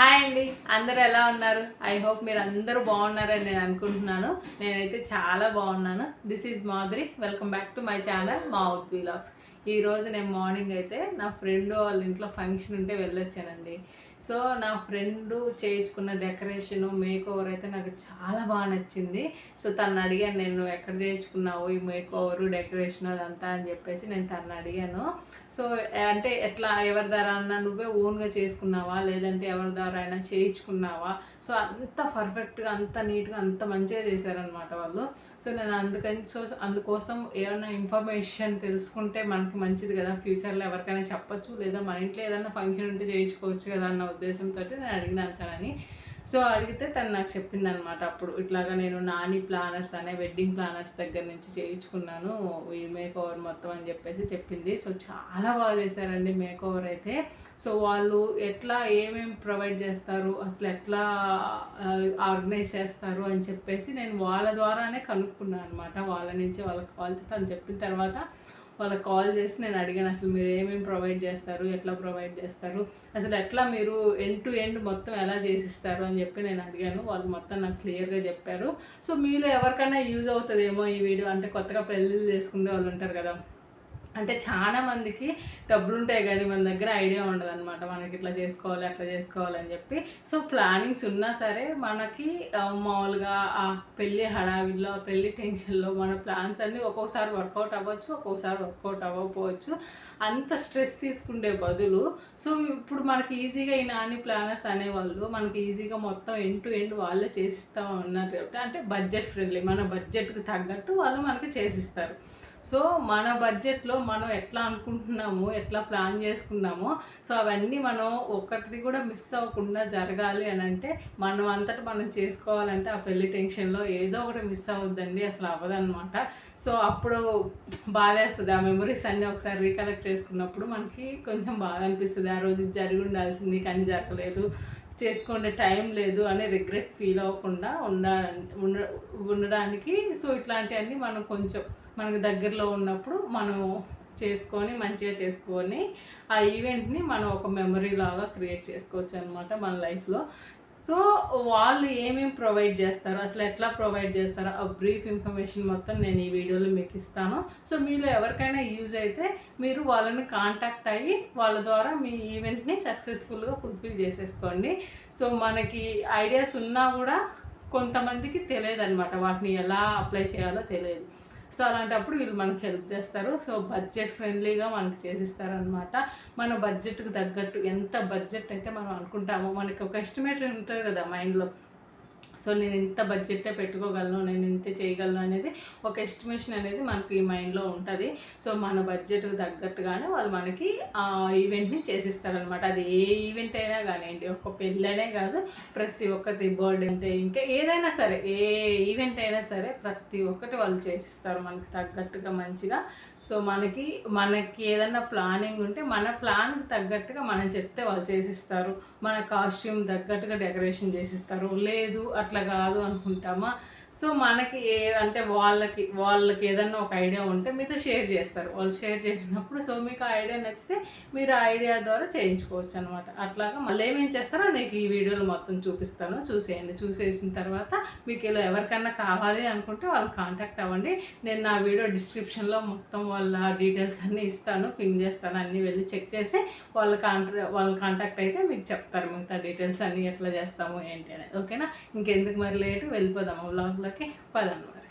Hi అండి. అందరూ ఎలా ఉన్నారు? ఐ హోప్ మీరు అందరూ బాగున్నారని నేను అనుకుంటున్నాను. నేనైతే చాలా బాగున్నాను. This is Madhuri. Welcome back to my channel mouth vlogs ఈ నేను మార్నింగ్ అయితే నా ఫ్రెండ్ వాళ్ళ ఇంట్లో ఫంక్షన్ ఉంటే వెళ్ళొచ్చానండి. సో నా ఫ్రెండ్ చేయించుకున్న డెకరేషన్ మేక్ ఓవర్ అయితే నాకు చాలా బాగా నచ్చింది. సో తను అడిగాను నేను ఎక్కడ చేయించుకున్నావు ఈ మేక్ ఓవరు డెకరేషన్ అదంతా? అని చెప్పేసి నేను తను అడిగాను. సో అంటే ఎట్లా ఎవరి ద్వారా అన్నా నువ్వే ఓన్గా చేసుకున్నావా? లేదంటే ఎవరి ద్వారా అయినా చేయించుకున్నావా? సో అంత పర్ఫెక్ట్గా అంత నీట్గా అంత మంచిగా చేశారనమాట వాళ్ళు. సో నేను అందుకని సో అందుకోసం ఏమైనా ఇన్ఫర్మేషన్ తెలుసుకుంటే మనకి మంచిది కదా. ఫ్యూచర్లో ఎవరికైనా చెప్పొచ్చు లేదా మన ఇంట్లో ఏదైనా ఫంక్షన్ ఉంటే చేయించుకోవచ్చు కదా అన్న ఉద్దేశంతో నేను అడిగినాను తనని సో అడిగితే తను నాకు చెప్పింది అనమాట అప్పుడు. ఇట్లాగా నేను నాని ప్లానర్స్ అనే వెడ్డింగ్ ప్లానర్స్ దగ్గర నుంచి చేయించుకున్నాను. ఈ మేక్ ఓవర్ మొత్తం అని చెప్పేసి చెప్పింది. సో చాలా బాగా చేశారండి మేక్ ఓవర్ అయితే. సో వాళ్ళు ఎట్లా ఏమేమి ప్రొవైడ్ చేస్తారు అసలు ఎట్లా ఆర్గనైజ్ చేస్తారు అని చెప్పేసి నేను వాళ్ళ ద్వారానే కనుక్కున్నాను అనమాట వాళ్ళ నుంచి వాళ్ళకి కాల్ తను చెప్పిన తర్వాత వాళ్ళకి కాల్ చేసి నేను అడిగాను అసలు మీరు ఏమేమి ప్రొవైడ్ చేస్తారు? ఎట్లా ప్రొవైడ్ చేస్తారు? అసలు ఎట్లా మీరు ఎండ్ టు ఎండ్ మొత్తం ఎలా చేసిస్తారు? అని చెప్పి నేను అడిగాను. వాళ్ళు మొత్తం నాకు క్లియర్గా చెప్పారు. సో మీలో ఎవరికైనా యూజ్ అవుతుందేమో ఈ వీడియో? అంటే కొత్తగా పెళ్ళిళ్ళు చేసుకునే వాళ్ళు ఉంటారు కదా అంటే చాలా మందికి డబ్బులు ఉంటాయి కానీ మన దగ్గర ఐడియా ఉండదు అనమాట మనకి ఇట్లా చేసుకోవాలి అట్లా చేసుకోవాలని చెప్పి. సో ప్లానింగ్స్ ఉన్నా సరే మనకి మామూలుగా ఆ పెళ్ళి హడావిడిలో పెళ్ళి టెన్షన్లో మన ప్లాన్స్ అన్నీ ఒక్కోసారి వర్కౌట్ అవ్వచ్చు ఒక్కోసారి వర్కౌట్ అవ్వకపోవచ్చు. అంత స్ట్రెస్ తీసుకుండే బదులు. సో ఇప్పుడు మనకి ఈజీగా ఈ నాని ప్లానర్స్ అనేవాళ్ళు మనకి ఈజీగా మొత్తం ఎండ్ టు ఎండ్ వాళ్ళే చేసిస్తా ఉన్నారు అంటే బడ్జెట్ ఫ్రెండ్లీ మన బడ్జెట్కి తగ్గట్టు వాళ్ళు మనకి చేసిస్తారు. సో మన బడ్జెట్లో మనం ఎట్లా అనుకుంటున్నాము ఎట్లా ప్లాన్ చేసుకున్నామో సో అవన్నీ మనం ఒక్కటి కూడా మిస్ అవ్వకుండా జరగాలి అని అంటే మనం అంతటా మనం చేసుకోవాలంటే ఆ పెళ్ళి టెన్షన్లో ఏదో ఒకటి మిస్ అవ్వద్దండి అసలు అవ్వదన్నమాట. సో అప్పుడు బాధేస్తుంది. ఆ మెమరీస్ అన్నీ ఒకసారి రీకలెక్ట్ చేసుకున్నప్పుడు మనకి కొంచెం బాధ అనిపిస్తుంది. ఆ రోజు జరిగి ఉండాల్సింది కానీ జరగలేదు. చేసుకునే టైం లేదు అని రిగ్రెట్ ఫీల్ అవ్వకుండా ఉండాలని ఉండ ఉండడానికి. సో ఇట్లాంటివన్నీ మనం కొంచెం మనకు దగ్గరలో ఉన్నప్పుడు మనం చేసుకొని మంచిగా చేసుకొని ఆ ఈవెంట్ని మనం ఒక మెమరీ లాగా క్రియేట్ చేసుకోవచ్చు అనమాట మన లైఫ్లో సో వాళ్ళు ఏమేమి ప్రొవైడ్ చేస్తారు అసలు ఎట్లా ప్రొవైడ్ చేస్తారో ఆ బ్రీఫ్ ఇన్ఫర్మేషన్ మొత్తం నేను ఈ వీడియోలో మీకు ఇస్తాను. సో మీలో ఎవరికైనా యూజ్ అయితే మీరు వాళ్ళని కాంటాక్ట్ అయ్యి వాళ్ళ ద్వారా మీ ఈవెంట్ని సక్సెస్ఫుల్గా ఫుల్ఫిల్ చేసేసుకోండి. సో మనకి ఐడియాస్ ఉన్నా కూడా కొంతమందికి తెలియదు అనమాట వాటిని ఎలా అప్లై చేయాలో తెలియదు. సో అలాంటప్పుడు వీళ్ళు మనకి హెల్ప్ చేస్తారు. సో బడ్జెట్ ఫ్రెండ్లీగా మనకి చేసిస్తారు అనమాట మన బడ్జెట్కి తగ్గట్టు ఎంత బడ్జెట్ అయితే మనం అనుకుంటామో మనకి ఒక ఎస్టిమేట్ ఉంటుంది కదా మైండ్లో. సో నేను ఇంత బడ్జెటే పెట్టుకోగలను నేను ఇంత చేయగలను అనేది ఒక ఎస్టిమేషన్ అనేది మనకి ఈ మైండ్లో ఉంటుంది. సో మన బడ్జెట్ తగ్గట్టుగానే వాళ్ళు మనకి ఆ ఈవెంట్ని చేసిస్తారనమాట అది ఏ ఈవెంట్ అయినా కానివ్వండి ఒక పెళ్ళనే కాదు ప్రతి ఒక్కటి బర్త్డే అంటే ఇంకా ఏదైనా సరే ఏ ఈవెంట్ అయినా సరే ప్రతి ఒక్కటి వాళ్ళు చేసిస్తారు మనకి తగ్గట్టుగా మంచిగా. సో మనకి మనకి ఏదైనా ప్లానింగ్ ఉంటే మన ప్లాన్కి తగ్గట్టుగా మనం చెప్తే వాళ్ళు చేసిస్తారు. మన కాస్ట్యూమ్ తగ్గట్టుగా డెకరేషన్ చేసిస్తారు. లేదు అట్లా కాదు అనుకుంటామా? సో మనకి ఏ అంటే వాళ్ళకి వాళ్ళకి ఏదన్నా ఒక ఐడియా ఉంటే మీతో షేర్ చేస్తారు. వాళ్ళు షేర్ చేసినప్పుడు సో మీకు ఆ ఐడియా నచ్చితే మీరు ఆ ఐడియా ద్వారా చేయించుకోవచ్చు అనమాట అట్లాగా మళ్ళీ ఏమేం చేస్తారో నీకు ఈ వీడియోలో మొత్తం చూపిస్తాను. చూసేయండి. చూసేసిన తర్వాత మీకు ఇలా ఎవరికన్నా కావాలి అనుకుంటే వాళ్ళు కాంటాక్ట్ అవ్వండి. నేను నా వీడియో డిస్క్రిప్షన్లో మొత్తం వాళ్ళ డీటెయిల్స్ అన్నీ ఇస్తాను పిన్ చేస్తాను అన్నీ వెళ్ళి చెక్ చేసి వాళ్ళ కాంట్రా వాళ్ళ కాంటాక్ట్ అయితే మీకు చెప్తారు. మిగతా డీటెయిల్స్ అన్నీ ఎట్లా చేస్తాము ఏంటి అనేది. ఓకేనా? ఇంకెందుకు మరి లేటు? వెళ్ళిపోదాము. వ్లాగ్లోకి పదాను మరి.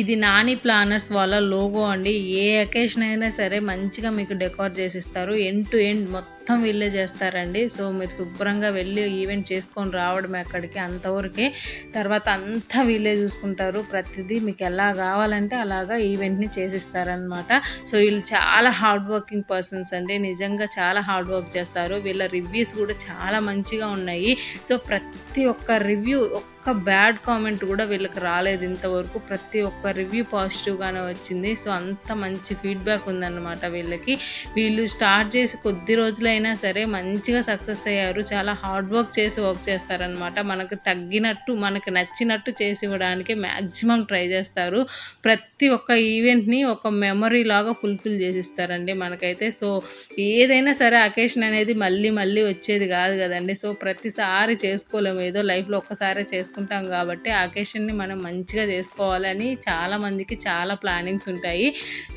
ఇది నాని ప్లానర్స్ వాళ్ళ లోగో అండి. ఏ అకేషన్ అయినా సరే మంచిగా మీకు డెకోర్ చేసిస్తారు. ఎండ్ టు ఎండ్ మొత్తం మొత్తం వీళ్ళే చేస్తారండి. సో మీరు శుభ్రంగా వెళ్ళి ఈవెంట్ చేసుకొని రావడం అక్కడికి అంతవరకే. తర్వాత అంతా వీళ్ళే చూసుకుంటారు. ప్రతిదీ మీకు ఎలా కావాలంటే అలాగా ఈవెంట్ని చేసిస్తారనమాట సో వీళ్ళు చాలా హార్డ్ వర్కింగ్ పర్సన్స్ అండి. నిజంగా చాలా హార్డ్ వర్క్ చేస్తారు. వీళ్ళ రివ్యూస్ కూడా చాలా మంచిగా ఉన్నాయి. సో ప్రతి ఒక్క రివ్యూ ఒక్క బ్యాడ్ కామెంట్ కూడా వీళ్ళకి రాలేదు ఇంతవరకు. ప్రతి ఒక్క రివ్యూ పాజిటివ్గానే వచ్చింది. సో అంత మంచి ఫీడ్బ్యాక్ ఉందన్నమాట వీళ్ళకి. వీళ్ళు స్టార్ట్ చేసి కొద్ది రోజులైన ఏదైనా సరే మంచిగా సక్సెస్ అయ్యారు చాలా హార్డ్ వర్క్ చేసి వర్క్ చేస్తారనమాట మనకు తగ్గినట్టు మనకు నచ్చినట్టు చేసి ఇవ్వడానికి మ్యాక్సిమం ట్రై చేస్తారు. ప్రతి ఒక్క ఈవెంట్ని ఒక మెమరీ లాగా ఫుల్ఫిల్ చేసిస్తారండి మనకైతే. సో ఏదైనా సరే అకేషన్ అనేది మళ్ళీ మళ్ళీ వచ్చేది కాదు కదండి. సో ప్రతిసారి చేసుకోలేము. ఏదో లైఫ్లో ఒక్కసారే చేసుకుంటాం కాబట్టి అకేషన్ని మనం మంచిగా చేసుకోవాలని చాలామందికి చాలా ప్లానింగ్స్ ఉంటాయి.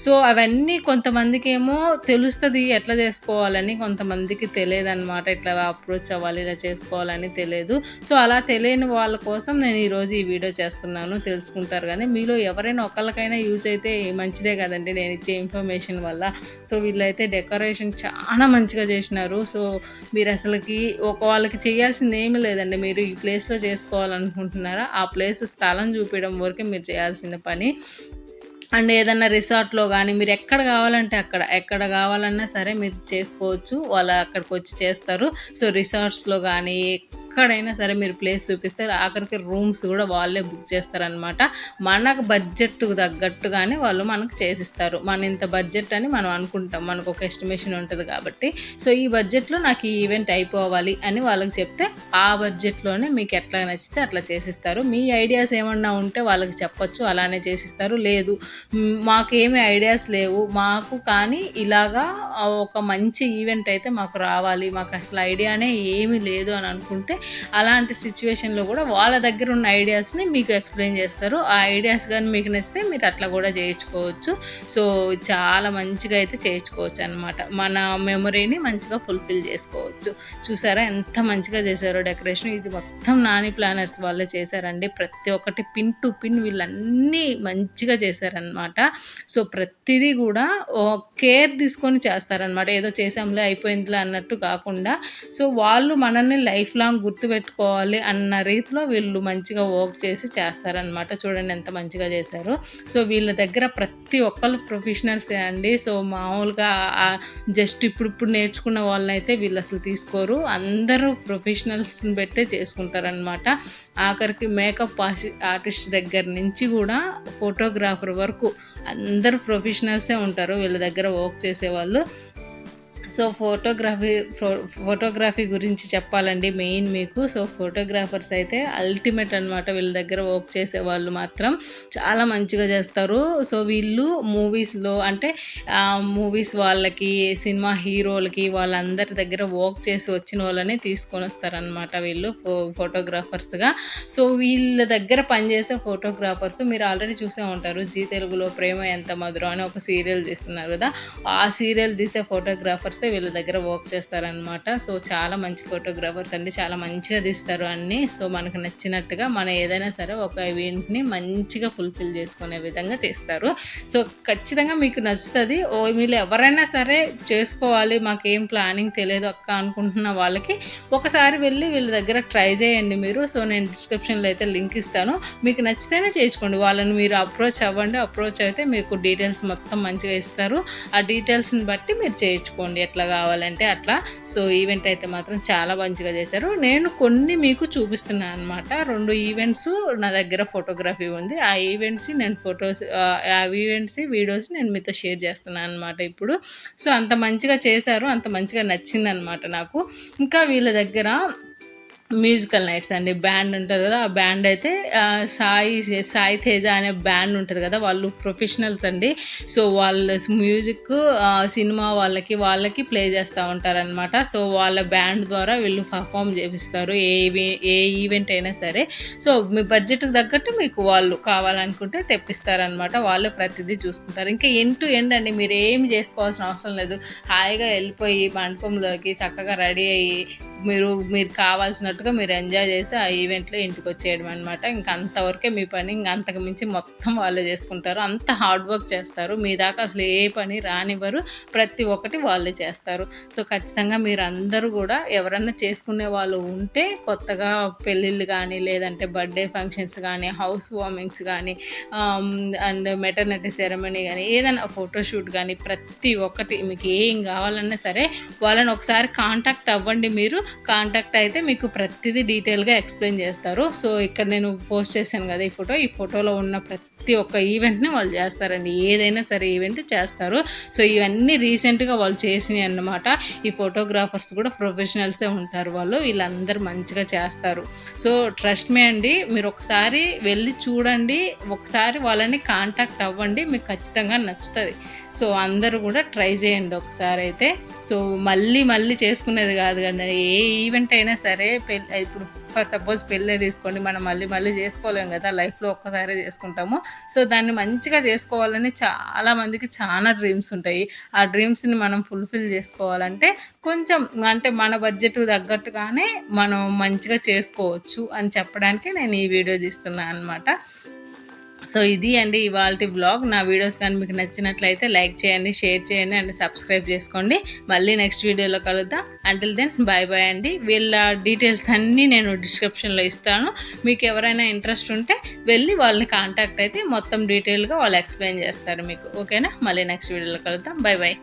సో అవన్నీ కొంతమందికి ఏమో తెలుస్తుంది ఎట్లా చేసుకోవాలని కొంత కొంతమందికి తెలియదు అనమాట ఇట్లా అప్రోచ్ అవ్వాలి ఇలా చేసుకోవాలని తెలియదు. సో అలా తెలియని వాళ్ళ కోసం నేను ఈరోజు ఈ వీడియో చేస్తున్నాను. తెలుసుకుంటారు కానీ మీలో ఎవరైనా ఒకళ్ళకైనా యూజ్ అయితే మంచిదే కదండి నేను ఇచ్చే ఇన్ఫర్మేషన్ వల్ల. సో వీళ్ళైతే డెకరేషన్ చాలా మంచిగా చేసినారు. సో మీరు అసలుకి ఒక వాళ్ళకి చేయాల్సింది ఏమీ లేదండి. మీరు ఈ ప్లేస్లో చేసుకోవాలనుకుంటున్నారా? ఆ ప్లేస్ స్థలం చూపించడం వరకే మీరు చేయాల్సిన పని. అండ్ ఏదన్నా రిసార్ట్లో కానీ మీరు ఎక్కడ కావాలంటే అక్కడ ఎక్కడ కావాలన్నా సరే మీరు చేసుకోవచ్చు. వాళ్ళు అక్కడికి వచ్చి చేస్తారు. సో రిసార్ట్స్లో కానీ ఎక్కడైనా సరే మీరు ప్లేస్ చూపిస్తారు ఆఖరికి రూమ్స్ కూడా వాళ్ళే బుక్ చేస్తారనమాట మనకు బడ్జెట్కు తగ్గట్టుగానే వాళ్ళు మనకు చేసిస్తారు. మన ఇంత బడ్జెట్ అని మనం అనుకుంటాం. మనకు ఒక ఎస్టిమేషన్ ఉంటుంది కాబట్టి. సో ఈ బడ్జెట్లో నాకు ఈ ఈవెంట్ అయిపోవాలి అని వాళ్ళకి చెప్తే ఆ బడ్జెట్లోనే మీకు ఎట్లా నచ్చితే అట్లా చేసిస్తారు. మీ ఐడియాస్ ఏమన్నా ఉంటే వాళ్ళకి చెప్పొచ్చు. అలానే చేసిస్తారు. లేదు మాకేమి ఐడియాస్ లేవు. మాకు కానీ ఇలాగా ఒక మంచి ఈవెంట్ అయితే మాకు రావాలి. మాకు అసలు ఐడియానే ఏమీ లేదు అని అనుకుంటే అలాంటి సిచ్యువేషన్లో కూడా వాళ్ళ దగ్గర ఉన్న ఐడియాస్ని మీకు ఎక్స్ప్లెయిన్ చేస్తారు. ఆ ఐడియాస్ కానీ మీకు నచ్చితే మీరు అట్లా కూడా చేయించుకోవచ్చు. సో చాలా మంచిగా అయితే చేయించుకోవచ్చు అనమాట మన మెమరీని మంచిగా ఫుల్ఫిల్ చేసుకోవచ్చు. చూసారా? ఎంత మంచిగా చేశారో డెకరేషన్ ఇది మొత్తం నాని ప్లానర్స్ వాళ్ళే చేశారండి. ప్రతి ఒక్కటి పిన్ టు పిన్ వీళ్ళన్నీ మంచిగా చేశారనమాట సో ప్రతిదీ కూడా కేర్ తీసుకొని చేస్తారనమాట ఏదో చేసాంలే అయిపోయిందిలే అన్నట్టు కాకుండా. సో వాళ్ళు మనల్ని లైఫ్ లాంగ్ గుర్తుపెట్టుకోవాలి అన్న రీతిలో వీళ్ళు మంచిగా వర్క్ చేసి చేస్తారనమాట చూడండి ఎంత మంచిగా చేశారు. సో వీళ్ళ దగ్గర ప్రతి ఒక్కరు ప్రొఫెషనల్సే అండి. సో మామూలుగా జస్ట్ ఇప్పుడు ఇప్పుడు నేర్చుకున్న వాళ్ళనైతే వీళ్ళు అసలు తీసుకోరు. అందరూ ప్రొఫెషనల్స్ని పెట్టే చేసుకుంటారనమాట ఆఖరికి మేకప్ ఆర్టిస్ట్ దగ్గర నుంచి కూడా ఫోటోగ్రాఫర్ వరకు అందరూ ప్రొఫెషనల్సే ఉంటారు. వీళ్ళ దగ్గర వర్క్ చేసేవాళ్ళు. సో ఫోటోగ్రఫీ ఫోటోగ్రఫీ గురించి చెప్పాలండి మెయిన్ మీకు. సో ఫోటోగ్రాఫర్స్ అయితే అల్టిమేట్ అనమాట వీళ్ళ దగ్గర వర్క్ చేసే వాళ్ళు మాత్రం చాలా మంచిగా చేస్తారు. సో వీళ్ళు మూవీస్లో అంటే మూవీస్ వాళ్ళకి సినిమా హీరోలకి వాళ్ళందరి దగ్గర వర్క్ చేసి వచ్చిన వాళ్ళని తీసుకొని వస్తారనమాట వీళ్ళు ఫో ఫోటోగ్రాఫర్స్గా. సో వీళ్ళ దగ్గర పనిచేసే ఫోటోగ్రాఫర్స్ మీరు ఆల్రెడీ చూసే ఉంటారు. జీ తెలుగులో ప్రేమ ఎంత మధురం అని ఒక సీరియల్ తీస్తున్నారు కదా. ఆ సీరియల్ తీసే ఫోటోగ్రాఫర్స్ వస్తే వీళ్ళ దగ్గర వర్క్ చేస్తారనమాట సో చాలా మంచి ఫోటోగ్రాఫర్స్ అండి. చాలా మంచిగా తీస్తారు అన్నీ. సో మనకు నచ్చినట్టుగా మన ఏదైనా సరే ఒక ఈవెంట్ని మంచిగా ఫుల్ఫిల్ చేసుకునే విధంగా తీస్తారు. సో ఖచ్చితంగా మీకు నచ్చుతుంది. ఓ వీళ్ళు ఎవరైనా సరే చేసుకోవాలి. మాకేం ప్లానింగ్ తెలియదు అక్క అనుకుంటున్న వాళ్ళకి ఒకసారి వెళ్ళి వీళ్ళ దగ్గర ట్రై చేయండి మీరు. సో నేను డిస్క్రిప్షన్లో అయితే లింక్ ఇస్తాను. మీకు నచ్చితేనే చేయించుకోండి. వాళ్ళని మీరు అప్రోచ్ అవ్వండి. అప్రోచ్ అయితే మీకు డీటెయిల్స్ మొత్తం మంచిగా ఇస్తారు. ఆ డీటెయిల్స్ని బట్టి మీరు చేయించుకోండి. ఎట్లా కావాలంటే అట్లా. సో ఈవెంట్ అయితే మాత్రం చాలా మంచిగా చేశారు. నేను కొన్ని మీకు చూపిస్తున్నాను అనమాట రెండు ఈవెంట్స్ నా దగ్గర ఫోటోగ్రఫీ ఉంది. ఆ ఈవెంట్స్ నేను ఫొటోస్ ఆ ఈవెంట్స్ వీడియోస్ నేను మీతో షేర్ చేస్తున్నాను అనమాట ఇప్పుడు. సో అంత మంచిగా చేశారు. అంత మంచిగా నచ్చిందనమాట నాకు. ఇంకా వీళ్ళ దగ్గర మ్యూజికల్ నైట్స్ అండి. బ్యాండ్ ఉంటుంది కదా ఆ బ్యాండ్ అయితే సాయి సాయి తేజ అనే బ్యాండ్ ఉంటుంది కదా వాళ్ళు ప్రొఫెషనల్స్ అండి. సో వాళ్ళ మ్యూజిక్ సినిమా వాళ్ళకి వాళ్ళకి ప్లే చేస్తూ ఉంటారనమాట సో వాళ్ళ బ్యాండ్ ద్వారా వీళ్ళు పర్ఫామ్ చేపిస్తారు ఏ ఏ ఈవెంట్ అయినా సరే. సో మీ బడ్జెట్కి తగ్గట్టు మీకు వాళ్ళు కావాలనుకుంటే తెప్పిస్తారనమాట వాళ్ళే ప్రతిదీ చూసుకుంటారు. ఇంకా ఎండ్ టు ఎండ్ అండి మీరు ఏమి చేసుకోవాల్సిన అవసరం లేదు. హాయిగా వెళ్ళిపోయి మండపంలోకి చక్కగా రెడీ అయ్యి మీరు మీరు కావాల్సినట్టుగా మీరు ఎంజాయ్ చేసి ఆ ఈవెంట్లో ఇంటికి వచ్చేయడం అనమాట ఇంక అంతవరకే మీ పని ఇంక అంతకు మించి మొత్తం వాళ్ళే చేసుకుంటారు. అంత హార్డ్ వర్క్ చేస్తారు. మీ దాకా అసలు ఏ పని రానివ్వరు. ప్రతి ఒక్కటి వాళ్ళే చేస్తారు. సో ఖచ్చితంగా మీరు అందరూ కూడా ఎవరన్నా చేసుకునే వాళ్ళు ఉంటే కొత్తగా పెళ్ళిళ్ళు కానీ లేదంటే బర్త్డే ఫంక్షన్స్ కానీ హౌస్ వార్మింగ్స్ కానీ అండ్ మెటర్నిటీ సెరమనీ కానీ ఏదైనా ఫోటోషూట్ కానీ ప్రతి ఒక్కటి మీకు ఏం కావాలన్నా సరే వాళ్ళని ఒకసారి కాంటాక్ట్ అవ్వండి మీరు. కాంటాక్ట్ అయితే మీకు ప్రతిదీ డీటెయిల్గా ఎక్స్ప్లెయిన్ చేస్తారు. సో ఇక్కడ నేను పోస్ట్ చేశాను కదా ఈ ఫోటో. ఈ ఫోటోలో ఉన్న ప్రతి ఒక్క ఈవెంట్ని వాళ్ళు చేస్తారండి. ఏదైనా సరే ఈవెంట్ చేస్తారు. సో ఇవన్నీ రీసెంట్గా వాళ్ళు చేసినాయి అన్నమాట. ఈ ఫోటోగ్రాఫర్స్ కూడా ప్రొఫెషనల్సే ఉంటారు వాళ్ళు. వీళ్ళందరూ మంచిగా చేస్తారు. సో ట్రస్ట్ మీ అండి. మీరు ఒకసారి వెళ్ళి చూడండి. ఒకసారి వాళ్ళని కాంటాక్ట్ అవ్వండి. మీకు ఖచ్చితంగా నచ్చుతుంది. సో అందరూ కూడా ట్రై చేయండి ఒకసారి అయితే. సో మళ్ళీ మళ్ళీ చేసుకునేది కాదు కానీ ఏ ఈవెంట్ అయినా సరే పెళ్ళి ఇప్పుడు ఫర్ సపోజ్ పెళ్ళే తీసుకోండి మనం మళ్ళీ మళ్ళీ చేసుకోలేం కదా లైఫ్లో ఒక్కసారి చేసుకుంటాము. సో దాన్ని మంచిగా చేసుకోవాలని చాలా మందికి చాలా డ్రీమ్స్ ఉంటాయి. ఆ డ్రీమ్స్ని మనం ఫుల్ఫిల్ చేసుకోవాలంటే కొంచెం అంటే మన బడ్జెట్ తగ్గట్టుగానే మనం మంచిగా చేసుకోవచ్చు అని చెప్పడానికి నేను ఈ వీడియో తీస్తున్నాను అనమాట సో ఇది అండి ఇవాళ బ్లాగ్ నా వీడియోస్ కానీ మీకు నచ్చినట్లయితే లైక్ చేయండి షేర్ చేయండి అండ్ సబ్స్క్రైబ్ చేసుకోండి. మళ్ళీ నెక్స్ట్ వీడియోలో కలుద్దాం. అంటిల్ దెన్ బాయ్ బాయ్ అండి. వీళ్ళ డీటెయిల్స్ అన్నీ నేను డిస్క్రిప్షన్లో ఇస్తాను. మీకు ఎవరైనా ఇంట్రెస్ట్ ఉంటే వెళ్ళి వాళ్ళని కాంటాక్ట్ అయితే మొత్తం డీటెయిల్గా వాళ్ళు ఎక్స్ప్లెయిన్ చేస్తారు మీకు. ఓకేనా మళ్ళీ నెక్స్ట్ వీడియోలో కలుద్దాం. Bye bye